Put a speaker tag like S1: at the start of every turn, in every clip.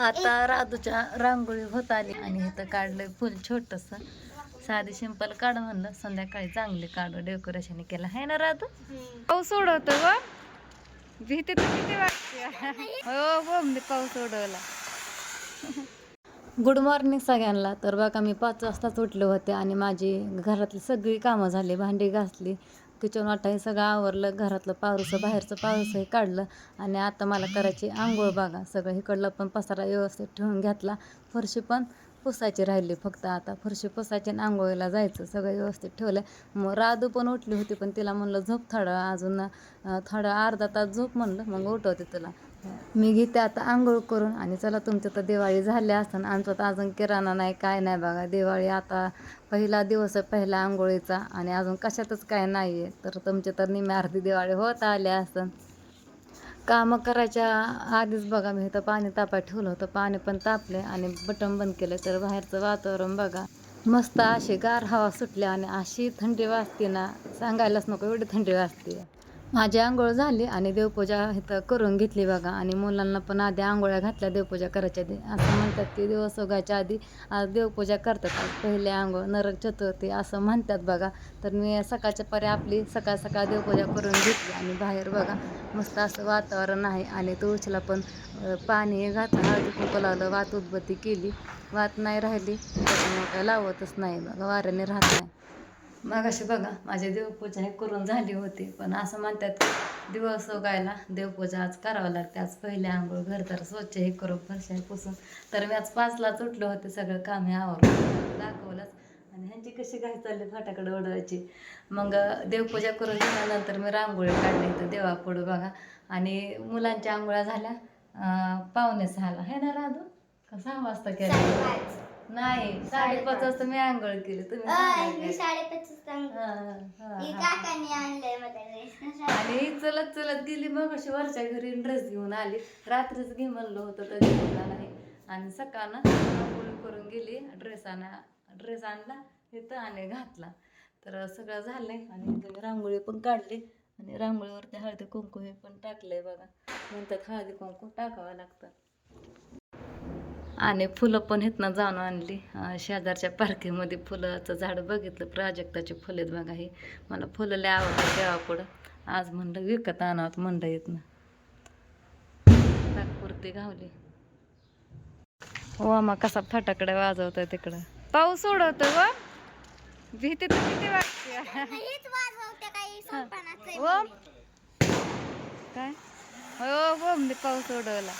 S1: आता राधूच्या रांगोळी होत आली आणि इथं काढलंय फुल छोटस. साधी सिंपल काढ म्हणलं संध्याकाळी चांगली काढ डेकोरेशन केलं. आहे ना राधू? पाऊस उडवतो ग. भीती तर किती वाटते. हो हो मी पाऊस उडवला गुड मॉर्निंग सगळ्यांना. तर बघा मी पाच वाजताच उठले होते आणि माझी घरातली सगळी कामं झाली भांडी घासली. किचन वाटा हे सगळं आवरलं घरातलं पावरसं बाहेरचं पावरसंही काढलं आणि आता मला करायची आंघोळ बघा. सगळं इकडलं पण पसारा व्यवस्थित ठेवून घेतला. फरशी पण पुसायची राहिली फक्त आता. फरशी पुसायची आणि आंघोळीला जायचं. सगळं व्यवस्थित ठेवलं. मग राधू पण उठली होती पण तिला म्हणलं झोप थोडं अजून थोडं अर्धा तास झोप म्हणलं मग उठवते तिला. मी घेते आता आंघोळ करून आणि चला तुमच्या तर दिवाळी झाल्या असताना आमचं तर अजून किराणा नाही काय नाही बघा. दिवाळी आता पहिला दिवस आहे पहिला आंघोळीचा आणि अजून कशातच काय नाही आहे तर तुमच्या तर निम्या अर्धी दिवाळी होत आल्या असतं कामं करायच्या आधीच बघा मी तर पाणी तापाय ठेवलं होतं. पाणी पण तापले आणि बटन बंद केलं तर बाहेरचं वातावरण बघा. मस्त अशी गार हवा सुटली आणि अशी थंडी वाजते ना सांगायलाच नको एवढी थंडी वाजते. माझी आंघोळ झाली आणि देवपूजा इथं करून घेतली बघा. आणि मुलांना पण आधी आंघोळ्या घातल्या देवपूजा करायच्या आधी. असं म्हणतात की दिवस उगायच्या आधी आज देवपूजा करतात. आज पहिले आंघोळ नरक चतुर्थी असं म्हणतात बघा. तर मी सकाळच्या परे आपली सकाळ सकाळ देवपूजा करून घेतली आणि बाहेर बघा मस्त असं वातावरण आहे. आणि तुळशीला पण पाणी घातलं हळदी कुंकू लावलं वात उदबत्ती केली. वात नाही राहिली त्याच्यामुळे काय लावतच नाही बघा वाऱ्याने राहत नाही. मग अशी बघा माझी देवपूजा हे करून झाली होती पण असं म्हणतात दिवस उगायला देवपूजा आज करावं लागते. आज पहिले आंघोळ घर तर स्वच्छ हे करू फरशा पुसून. तर मी आज पाचलाच उठले होते सगळं काम हे आवरून. दाखवलंच. आणि ह्यांची कशी काय चालली फाटाकडे ओढवायची मग देवपूजा करून झाल्यानंतर मी रांगोळी काढली तर देवापुढं बघा. आणि मुलांच्या आंघोळ्या झाल्या. अं, पावणे सहाला. हे ना राधू? का सहा वाजता केल्या नाही साडेपाच वाजता मी आंघोळ केली तुम्ही सहाला
S2: मी
S1: केली.
S2: साडेपाच
S1: हा, हा,
S2: ही.
S1: हा.
S2: काकांनी आणलंय मला
S1: आणि चलत चलत गेली मग अशी वरच्या घरी ड्रेस घेऊन आली. रात्रीच घे म्हणलं होतं तर घेतला नाही. आणि सकाळनं आंघोळ करून गेली ड्रेस आणा ड्रेस आणला इथं आणि घातला. तर सगळं झालंय. आणि इथं रांगोळी पण काढली. आणि रांगोळीवरती हळदी कुंकू हे पण टाकलंय बघा. म्हणतात हळदी कुंकू टाकावं लागतं. आणि फुलं पण इथनं जाणून आणली. शेजारच्या पार्किंगमध्ये फुलाचं झाड बघितलं. प्राजक्ताची फुलं बघा ही. मला फुलं लय आवडतात देवापुढं आज म्हणलं विकत आणावत म्हणलं येत ना तात्पुरती घावली हो मग कसा फटाकडे वाजवतोय तिकडं. पाऊस उडवतो व. भीती तर किती वाटते. हो. काय? हो हो मी पाऊस उडवला.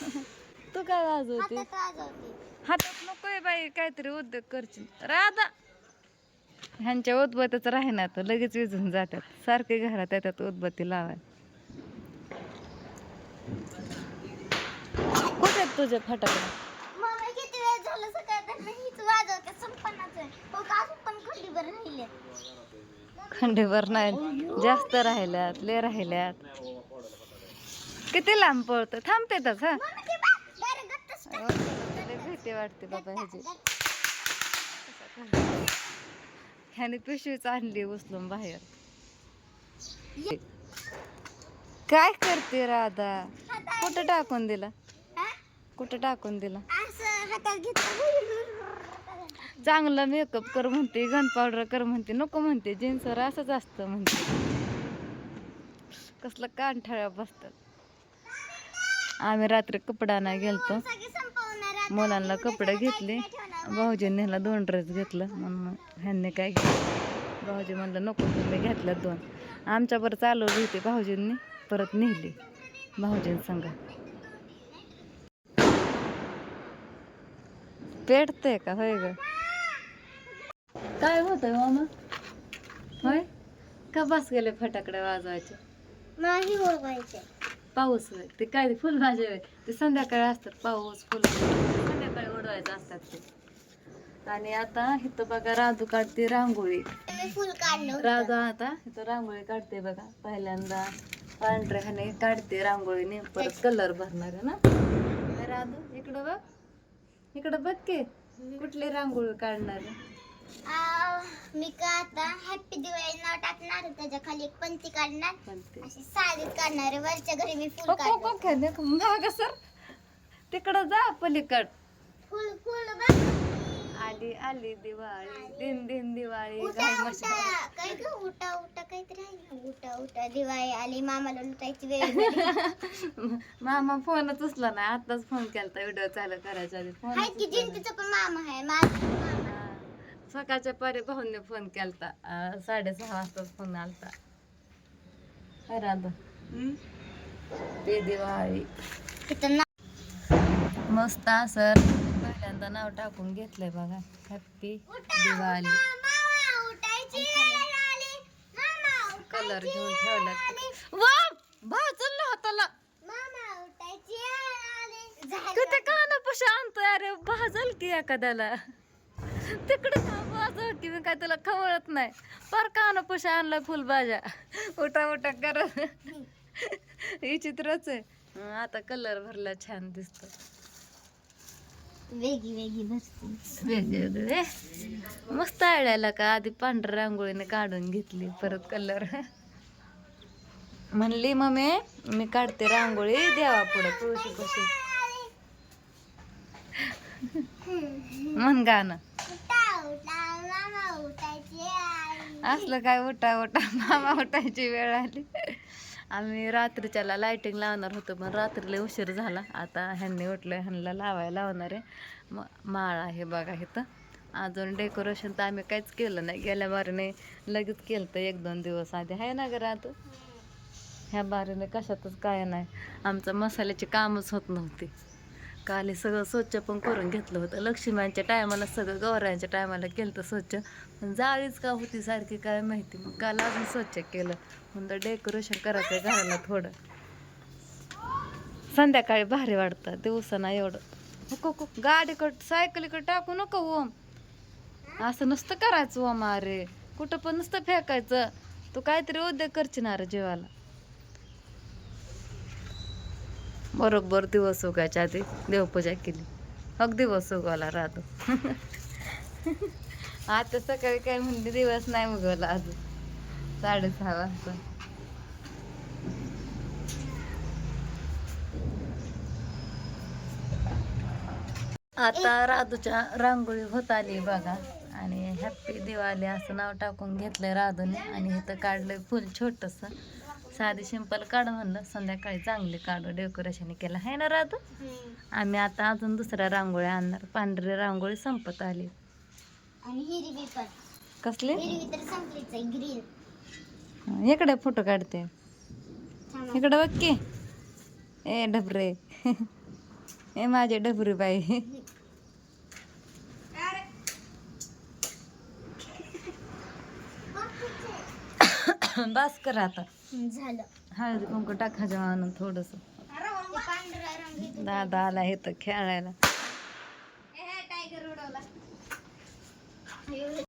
S1: तू काय वाजवते?
S2: हातात
S1: नकोय बाई काहीतरी उद्योग करशील. राधा! ह्यांच्या उदबत्तीच राहीना तर लगेच विजून जातात. सारखे घरात येतात उदबत्ती लावायला. कुठे आहेत तुझे फटाकडे
S2: मम्मी किती वेळ झालं सकाळ हीच वाजवते संपणाचं का? अजून पण खंडीभर राहिले
S1: खंडीभर नाही. जास्त राहिल्यात ले राहिल्यात. किती लांब पळतो थांबतेतच हा? ते वाटते बाबा ह्याचे. ह्याने पिशवीच आणली उचलून बाहेर. काय करते राधा? कुठं टाकून दिला? कुठं टाकून दिला?
S2: चांगला
S1: चांगलं मेकअप कर म्हणते गन पावडर कर म्हणते नको म्हणते जीन्सवर असंच असतं म्हणते. कसलं कानठाळ्या बसतात. आम्ही रात्री कपडा नाही गेलतो मुलांना कपडे घेतले. भाऊजींनी ह्याला दोन ड्रेस घेतलं. म्हणून ह्यांनी काय घेतलं? भाऊजी म्हणलं नको मी घेतलं दोन. आमच्या बरं चालवली होती भाऊजींनी परत नेली. भाऊजीं संग. पेटते का? होय ग. काय होतंय मामा? होय? का बस गेले फटाकडे वाजवायचे?
S2: नाही
S1: पाऊस होय. ते काय फुलभाज्या होय. ते संध्याकाळी असतात पाऊस फुल संध्याकाळी उडवायचं असतात ते. आणि आता इथं बघा राधू काढते रांगोळी.
S2: मी फुल काढलं
S1: राधू आता इथं रांगोळी काढते बघा. पहिल्यांदा पांढऱ्या ह्याने काढते रांगोळीने परत कलर भरणार आहे ना. राधू इकडं बघ. इकडं बघ की कुठली रांगोळी काढणार आहे.
S2: मी का आता हॅपी दिवाळी नाव टाकणार त्याच्याखाली एक पंक्ती काढणार. अशी साडीत काढणार आहे. वरच्या घरी मी फुल काढणार.
S1: मागं सर. तिकडं जा पलीकड.
S2: फुल फुल
S1: आली आली दिवाळी. दिन दिन दिवाळी.
S2: काय ग? उठा उठा काहीतरी आहे ना. उठा उठा. दिवाळी आली. मामाला लुटायची वेळ.
S1: मामा फोनच उचला नाही. आताच फोन केलता. व्हिडिओ चालू करायच्या आधी. फोन
S2: पण मामा आहे. माझा मामा.
S1: सकाळच्या पारी भाऊने फोन केलता. अं, साडेसहा वाजताच फोन आलता. काय राधा. ते दिवाळी.
S2: तिथं ना
S1: मस्त असं पहिल्यांदा नाव टाकून घेतलंय बघा. हॅप्पी दिवाळी. कलर घेऊन ठेवल्यात वा! भाजून हाताला. किती कानापाशी आणतोय अरे भाजल की एखाद्याला. तिकडे भाजल की मी काय तुला खवळत नाही. पर कानापाशी आणलाय फुलभाज्या. उठा उठा कर. विचित्रच आहे. आता कलर भरला छान दिसतो. वेगवेगळे मस्त आळ्याला का आधी पांढऱ्या रांगोळीने काढून घेतली परत कलर म्हणली मम्मी मी काढते रांगोळी देवा पुढं तुळशी कशी म्हण गाणं. असलं काय उठा उठा. मामा उठायची वेळ आली. आम्ही रात्रीच्याला लाइटिंग लावणार होतो पण रात्रीला उशीर झाला. आता ह्यांनी उठलं ह्यांना लावायला लावणार आहे. म माळ आहे बघा इथं. अजून डेकोरेशन तर आम्ही काहीच केलं नाही. गेल्या बारीने लगेच केलं तर एक दोन दिवस आधी. आहे ना घरात ह्या बारीने कशातच काय नाही. आमचं मसाल्याची कामच होत नव्हती. काल सगळं स्वच्छ पण करून घेतलं होतं. लक्ष्मीच्या टायमाला सगळं गौरांच्या टायमाला केलं तर स्वच्छ. पण जाळीच का होती सारखी काय माहिती. मग काल अजून स्वच्छ केलं. म्हणलं डेकोरेशन करायचं घराला थोडं. संध्याकाळी भारी वाटतं. दिवसाना एवढं. नको गाडीकडं सायकलीकडं टाकू नको ओम. असं नुसतं करायचं ओम अरे. कुठं पण नुसतं फेकायचं. तू काहीतरी उद्योग करचिनार जीवाला. बरोबर दिवस उगायच्या आधी देवपूजा केली. मग दिवस उगवला राहतो. आता सकाळी काय म्हणते दिवस नाही उगवला अजून. साडेसहा वाजता. आता राधूच्या रांगोळी होत आली बघा. आणि हॅप्पी दिवाळी असं नाव टाकून घेतलंय राधूने. आणि इथं काढलंय फुल छोटस. साधी सिंपल काढ म्हणलं. संध्याकाळी चांगली काढू डेकोरेशन केलं. आहे ना राधू? आम्ही आता अजून दुसऱ्या रांगोळ्या आणणार. पांढरी रांगोळी संपत आली. कसली? इकडे फोटो काढते. इकडे बघ की. ए डबरे ए माझे डबरी बाई. बस कर आता.
S2: झालं.
S1: हळदी कुंकू टाकायचं म्हणून थोडस. दादा आला इथं खेळायला.
S2: टायगर उडवला.